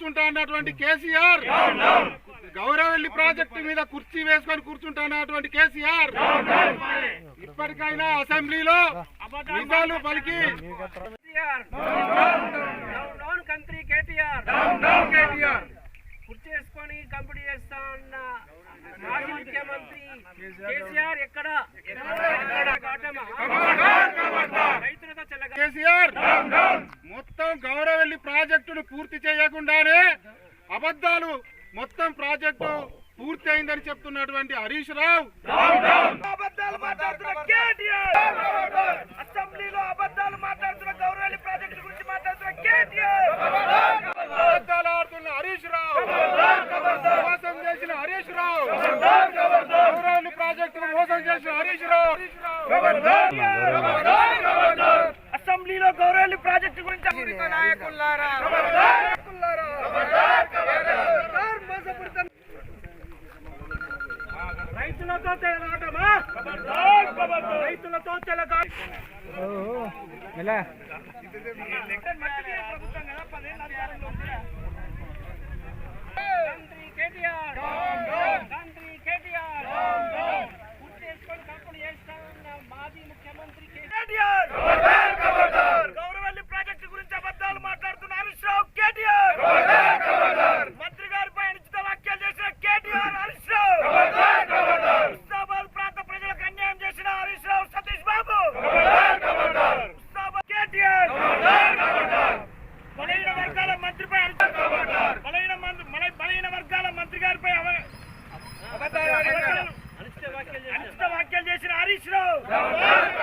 చేసుకుంటా అన్నటువంటి కేసీఆర్. గౌరవెల్లి ప్రాజెక్టు మీద కుర్చీ వేసుకొని కూర్చుంటా అన్నటువంటి కేసీఆర్. ఇప్పటికైనా అసెంబ్లీలో నిజాలు పలికి. KTR down down country KTR కుర్చీ చేసుకొని కంపెనీ చేస్తా అన్న మాజీ ముఖ్యమంత్రి కేసీఆర్ ఎక్కడ? రైతులతో చెల్లగా కేసీఆర్. మొత్తం గౌరవెల్లి ప్రాజెక్టును పూర్తి చేయకుండానే అబద్ధాలు మొత్తం ప్రాజెక్టు పూర్తి అయిందని చెప్తున్నటువంటి హరీష్ రావు. అసెంబ్లీలో అబద్ధాలు మాట్లాడుతున్న ప్రాజెక్టు గురించి మాట్లాడుతున్న కేటీఆర్. అబద్ధాలు ఆడుతున్న హరీష్ రావు. మోసం చేసిన హరీష్ రావు. గౌరవెల్లి ప్రాజెక్టును మోసం చేసిన హరీష్ రావు అసెంబ్లీలో గౌరవ ప్రాజెక్టు గురించి నాయకులారా రైతులతో తెలగాటమా రైతులతో తెలగా ప్రభుత్వం కదా పదేళ్ళ అధికారంలో ఉంది. తండ్రి కేటీఆర్ తండ్రి కేటీఆర్ పూర్తి చేసుకొని కంపెనీ చేస్తా ఉన్న మాజీ ముఖ్యమంత్రి కేటీఆర్ గౌరవల్లి ప్రాజెక్టు గురించి అబద్ధాలు మాట్లాడుతున్న హరీష్ రావు కేటీఆర్ మంత్రి గారిపై అనుచిత వ్యాఖ్యలు చేసిన కేటీఆర్ హరీష్ రావు హుస్నాబాద్ ప్రాంత ప్రజలకు అన్యాయం చేసిన హరీష్ రావు సతీష్ బాబు హుస్నాబాద్ కేటీఆర్ బలహీన వర్గాల మంత్రిపై అనుచిత బలహీన మంత్రి మన- బలహీన వర్గాల మంత్రి గారిపై అవ- అనుచిత వ్యాఖ్యలు చేసిన హరీష్ రావు